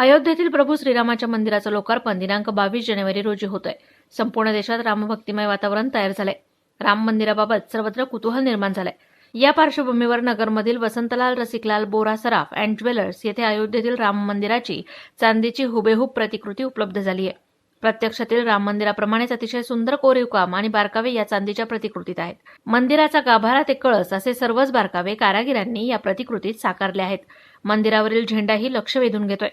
अयोध्येतील प्रभू श्रीरामाच्या मंदिराचं लोकार्पण दिनांक बावीस जानेवारी रोजी होतंय. संपूर्ण देशात रामभक्तिमय वातावरण तयार झालंय. राम मंदिराबाबत सर्वत्र कुतूहल निर्माण झालंय. या पार्श्वभूमीवर नगरमधील वसंतलाल रसिकलाल बोरा सराफ अँड ज्वेलर्स येथे अयोध्येतील राम मंदिराची चांदीची हुबेहूब प्रतिकृती उपलब्ध झाली आहे. प्रत्यक्षातील राम मंदिराप्रमाणेच अतिशय सुंदर कोरीव काम आणि बारकावे या चांदीच्या प्रतिकृतीत आहेत. मंदिराचा गाभारा ते कळस असे सर्वच बारकावे कारागिरांनी या प्रतिकृतीत साकारले आहेत. मंदिरावरील झेंडाही लक्ष वेधून घेतोय.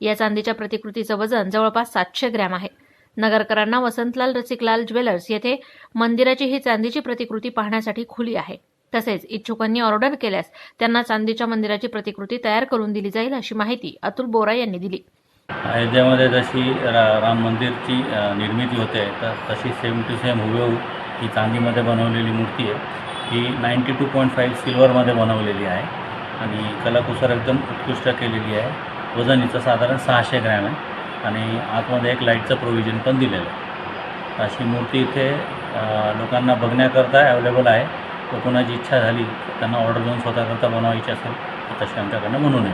या चांदीच्या प्रतिकृतीचं वजन जवळपास सातशे ग्रॅम आहे. नगरकरांना वसंतलाल रसिकलाल ज्वेलर्स येथे मंदिराची ही चांदीची प्रतिकृती पाहण्यासाठी खुली आहे. तसेच इच्छुकांनी ऑर्डर केल्यास त्यांना चांदीच्या मंदिराची प्रतिकृती तयार करून दिली जाईल अशी माहिती अतुल बोरा यांनी दिली. अयोध्येमध्ये जशी रा राम मंदिरची निर्मिती होते तर तशी सेम टू सेम हुबेहू ही चांदीमध्ये बनवलेली मूर्ती आहे. ही नाईंटी टू पॉईंट फाईव्ह सिल्वरमध्ये बनवलेली आहे. आणि कलाकुसर एकदम उत्कृष्ट केलेली आहे. वजन हिचं साधारण सहाशे ग्रॅम आहे. आणि आतमध्ये एक लाईटचं प्रोव्हिजन पण दिलेलं आहे. अशी मूर्ती इथे लोकांना बघण्याकरता अवेलेबल आहे. व कोणाची इच्छा झाली त्यांना ऑर्डर देऊन स्वतःकरता बनवायची असेल तर तशी आमच्याकडनं बनवून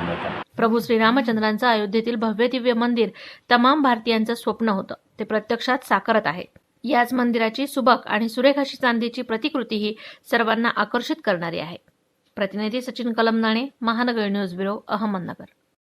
प्रभू श्रीरामचंद्रांचं अयोध्येतील भव्य दिव्य मंदिर तमाम भारतीयांचं स्वप्न होतं. ते प्रत्यक्षात साकारत आहे. याच मंदिराची सुबक आणि सुरेख अशी चांदीची प्रतिकृती ही सर्वांना आकर्षित करणारी आहे. प्रतिनिधी सचिन कलमनाणे महानगर न्यूज ब्युरो अहमदनगर.